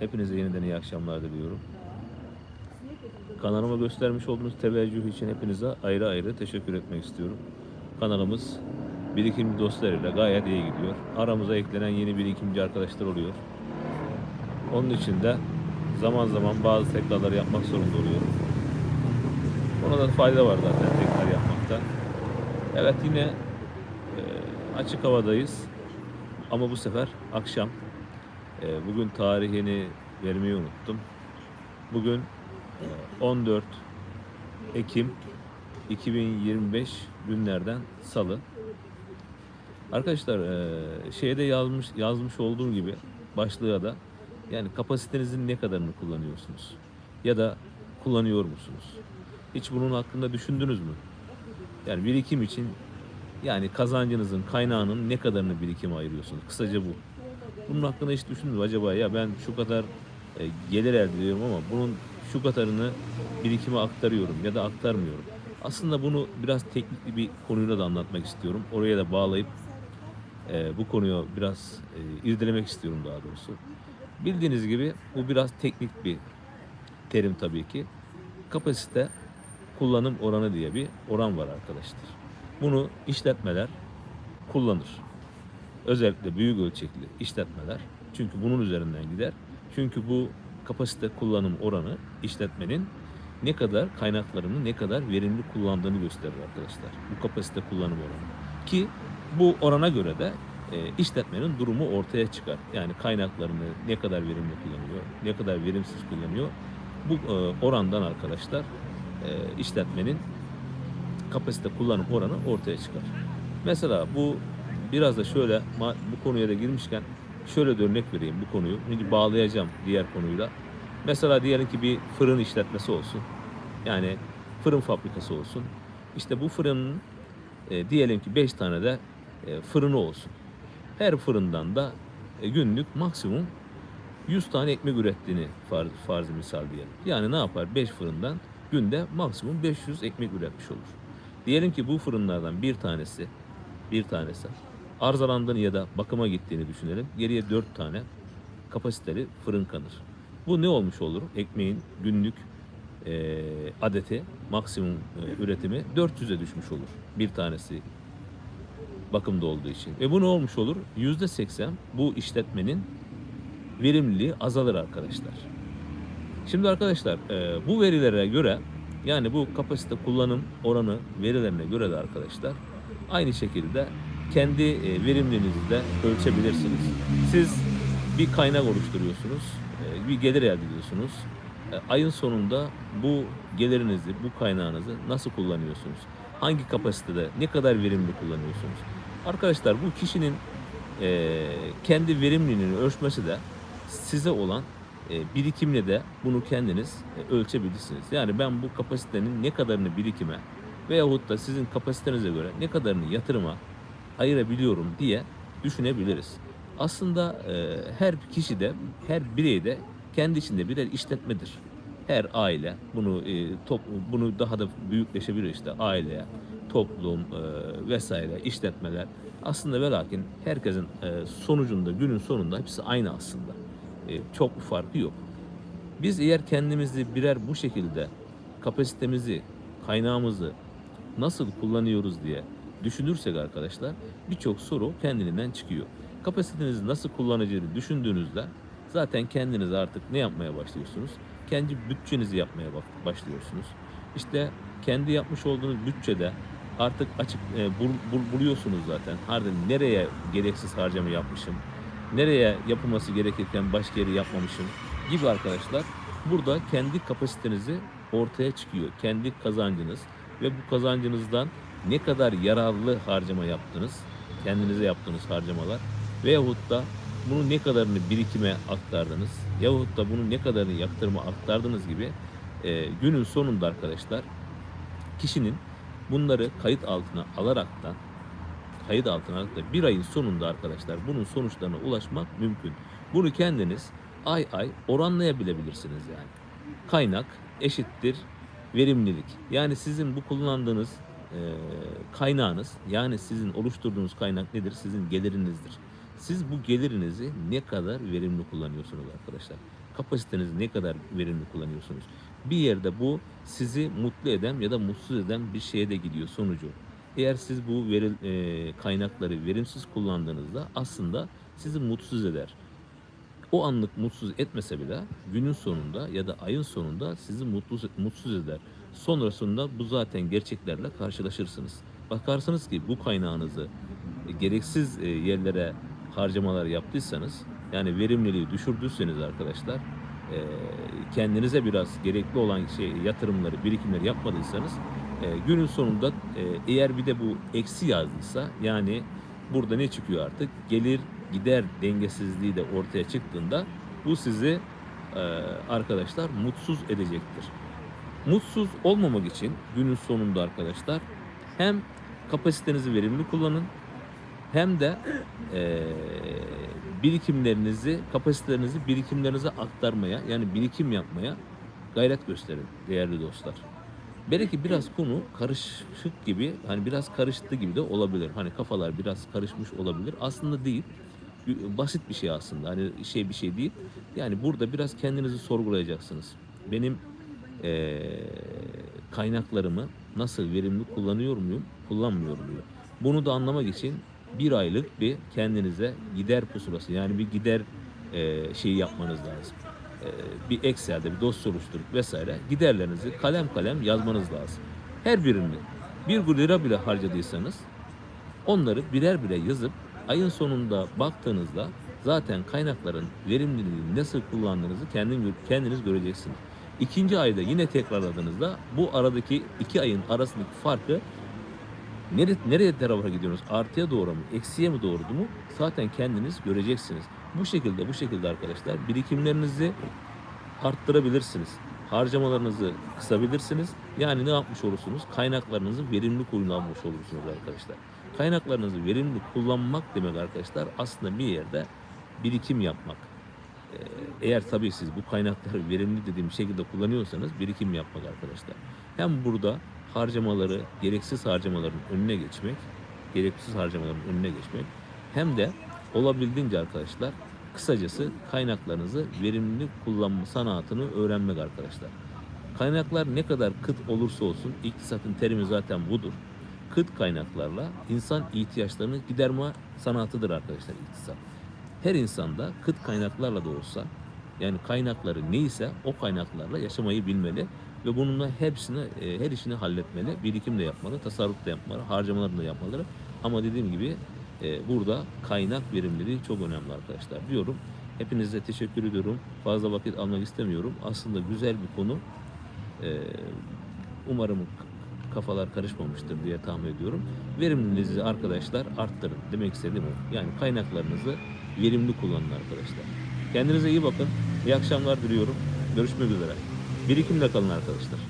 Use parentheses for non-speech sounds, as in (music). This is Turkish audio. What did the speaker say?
Hepinize yeniden iyi akşamlar diliyorum. Kanalıma göstermiş olduğunuz teveccüh için hepinize ayrı ayrı teşekkür etmek istiyorum. Kanalımız birikimli dostlarıyla gayet iyi gidiyor. Aramıza eklenen yeni birikimci arkadaşlar oluyor. Onun için de zaman zaman bazı tekrarlar yapmak zorunda oluyorum. Ona da fayda var zaten tekrar yapmakta. Evet yine e, açık havadayız. Ama bu sefer akşam. E, bugün tarihini vermeyi unuttum. Bugün e, 14 Ekim 2025 günlerden Salı. Arkadaşlar e, şeyde yazmış yazmış olduğum gibi başlığa da yani kapasitenizin ne kadarını kullanıyorsunuz? Ya da kullanıyor musunuz? Hiç bunun hakkında düşündünüz mü? Yani birikim için yani kazancınızın kaynağının ne kadarını birikime ayırıyorsunuz? Kısaca bu. Bunun hakkında hiç düşündünüz? Acaba ya ben şu kadar e, gelir elde ediyorum ama bunun şu kadarını birikime aktarıyorum ya da aktarmıyorum. Aslında bunu biraz teknikli bir konuyla da anlatmak istiyorum. Oraya da bağlayıp e, bu konuyu biraz e, irdelemek istiyorum daha doğrusu. Bildiğiniz gibi bu biraz teknik bir terim tabii ki. Kapasite kullanım oranı diye bir oran var arkadaşlar. Bunu işletmeler kullanır. Özellikle büyük ölçekli işletmeler. Çünkü bunun üzerinden gider. Çünkü bu kapasite kullanım oranı işletmenin ne kadar kaynaklarını ne kadar verimli kullandığını gösterir arkadaşlar. Bu kapasite kullanım oranı. Ki bu orana göre de e, işletmenin durumu ortaya çıkar. Yani kaynaklarını ne kadar verimli kullanıyor, ne kadar verimsiz kullanıyor. Bu e, orandan arkadaşlar e, işletmenin kapasite kullanım oranı ortaya çıkar. Mesela bu biraz da şöyle bu konuya da girmişken şöyle de örnek vereyim bu konuyu. Çünkü bağlayacağım diğer konuyla. Mesela diyelim ki bir fırın işletmesi olsun. Yani fırın fabrikası olsun. İşte bu fırının e, diyelim ki 5 tane de e, fırını olsun. Her fırından da e, günlük maksimum 100 tane ekmek ürettiğini farz, farz misal diyelim. Yani ne yapar? 5 fırından günde maksimum 500 ekmek üretmiş olur. Diyelim ki bu fırınlardan bir tanesi bir tanesi arızalandığını ya da bakıma gittiğini düşünelim. Geriye 4 tane kapasiteli fırın kalır. Bu ne olmuş olur? Ekmeğin günlük e, adeti maksimum e, üretimi 400'e düşmüş olur. Bir tanesi bakımda olduğu için. Ve bu ne olmuş olur? %80 bu işletmenin verimliliği azalır arkadaşlar. Şimdi arkadaşlar e, bu verilere göre yani bu kapasite kullanım oranı verilerine göre de arkadaşlar aynı şekilde kendi e, verimliliğinizi de ölçebilirsiniz. Siz bir kaynak oluşturuyorsunuz, e, bir gelir elde ediyorsunuz. E, ayın sonunda bu gelirinizi, bu kaynağınızı nasıl kullanıyorsunuz? Hangi kapasitede, ne kadar verimli kullanıyorsunuz? Arkadaşlar bu kişinin kendi verimliliğini ölçmesi de size olan birikimle de bunu kendiniz ölçebilirsiniz. Yani ben bu kapasitenin ne kadarını birikime veyahut da sizin kapasitenize göre ne kadarını yatırıma ayırabiliyorum diye düşünebiliriz. Aslında e, her kişi de, her birey de kendi içinde birer işletmedir. Her aile bunu e, top, bunu daha da büyükleşebilir işte aile, toplum e, vesaire işletmeler. Aslında ve lakin herkesin e, sonucunda günün sonunda hepsi aynı aslında. E, çok bir farkı yok. Biz eğer kendimizi birer bu şekilde kapasitemizi, kaynağımızı nasıl kullanıyoruz diye düşünürsek arkadaşlar birçok soru kendiliğinden çıkıyor. Kapasitenizi nasıl kullanacağını düşündüğünüzde zaten kendiniz artık ne yapmaya başlıyorsunuz? Kendi bütçenizi yapmaya başlıyorsunuz. İşte kendi yapmış olduğunuz bütçede artık açık e, bul- bul- buluyorsunuz zaten. Harbiden nereye gereksiz harcama yapmışım? Nereye yapılması gerekirken başka yeri yapmamışım gibi arkadaşlar. Burada kendi kapasitenizi ortaya çıkıyor. Kendi kazancınız ve bu kazancınızdan ne kadar yararlı harcama yaptınız, kendinize yaptığınız harcamalar veyahut da bunu ne kadarını birikime aktardınız yahut da bunu ne kadarını yatırıma aktardınız gibi e, günün sonunda arkadaşlar kişinin bunları kayıt altına alaraktan kayıt altına alarak da bir ayın sonunda arkadaşlar bunun sonuçlarına ulaşmak mümkün. Bunu kendiniz ay ay oranlayabilebilirsiniz yani. Kaynak eşittir verimlilik. Yani sizin bu kullandığınız kaynağınız yani sizin oluşturduğunuz kaynak nedir? Sizin gelirinizdir. Siz bu gelirinizi ne kadar verimli kullanıyorsunuz arkadaşlar? Kapasitenizi ne kadar verimli kullanıyorsunuz? Bir yerde bu sizi mutlu eden ya da mutsuz eden bir şeye de gidiyor sonucu. Eğer siz bu veril, e, kaynakları verimsiz kullandığınızda aslında sizi mutsuz eder. O anlık mutsuz etmese bile günün sonunda ya da ayın sonunda sizi mutsuz, mutsuz eder. Sonrasında bu zaten gerçeklerle karşılaşırsınız. Bakarsınız ki bu kaynağınızı e, gereksiz e, yerlere harcamalar yaptıysanız yani verimliliği düşürdüyseniz arkadaşlar e, kendinize biraz gerekli olan şey yatırımları, birikimleri yapmadıysanız günün sonunda eğer bir de bu eksi yazdıysa yani burada ne çıkıyor artık? Gelir gider dengesizliği de ortaya çıktığında bu sizi arkadaşlar mutsuz edecektir. Mutsuz olmamak için günün sonunda arkadaşlar hem kapasitenizi verimli kullanın hem de e, birikimlerinizi, kapasitelerinizi birikimlerinize aktarmaya yani birikim yapmaya gayret gösterin değerli dostlar. Belki biraz konu karışık gibi, hani biraz karıştı gibi de olabilir. Hani kafalar biraz karışmış olabilir. Aslında değil. Basit bir şey aslında. Hani şey bir şey değil. Yani burada biraz kendinizi sorgulayacaksınız. Benim eee, kaynaklarımı nasıl verimli kullanıyor muyum, kullanmıyor muyum? Bunu da anlamak için bir aylık bir kendinize gider pusulası yani bir gider eee şeyi yapmanız lazım. Eee, bir Excel'de bir dosya oluşturup vesaire giderlerinizi kalem kalem yazmanız lazım. Her birini bir lira bile harcadıysanız onları birer birer yazıp ayın sonunda baktığınızda zaten kaynakların verimliliğini nasıl kullandığınızı kendin, kendiniz göreceksiniz. İkinci ayda yine tekrarladığınızda bu aradaki iki ayın arasındaki farkı nereye, nereye tarafa gidiyorsunuz? Artıya doğru mu? Eksiye mi doğru mu? Zaten kendiniz göreceksiniz. Bu şekilde bu şekilde arkadaşlar birikimlerinizi arttırabilirsiniz. Harcamalarınızı kısabilirsiniz. Yani ne yapmış olursunuz? Kaynaklarınızı verimli kullanmış olursunuz arkadaşlar. Kaynaklarınızı verimli kullanmak demek arkadaşlar aslında bir yerde birikim yapmak. Ee, Eğer tabii siz bu kaynakları (laughs) verimli dediğim şekilde kullanıyorsanız birikim yapmak arkadaşlar. Hem burada harcamaları, gereksiz harcamaların önüne geçmek, gereksiz harcamaların önüne geçmek hem de olabildiğince arkadaşlar kısacası kaynaklarınızı verimli kullanma sanatını öğrenmek arkadaşlar. Kaynaklar ne kadar kıt olursa olsun iktisatın terimi zaten budur. Kıt kaynaklarla insan ihtiyaçlarını giderme sanatıdır arkadaşlar iktisat. Her insanda kıt kaynaklarla da olsa yani kaynakları neyse o kaynaklarla yaşamayı bilmeli ve bununla hepsini e, her işini halletmeli. Birikim de yapmalı, tasarruf da yapmalı, harcamalarını da yapmalı. Ama dediğim gibi e, burada kaynak verimliliği çok önemli arkadaşlar diyorum. Hepinize teşekkür ediyorum. Fazla vakit almak istemiyorum. Aslında güzel bir konu. E, umarım kafalar karışmamıştır diye tahmin ediyorum. Verimliliğinizi arkadaşlar arttırın. Demek istediğim o. Yani kaynaklarınızı verimli kullanın arkadaşlar. Kendinize iyi bakın. İyi akşamlar diliyorum. Görüşmek üzere. Birikimle kalın arkadaşlar.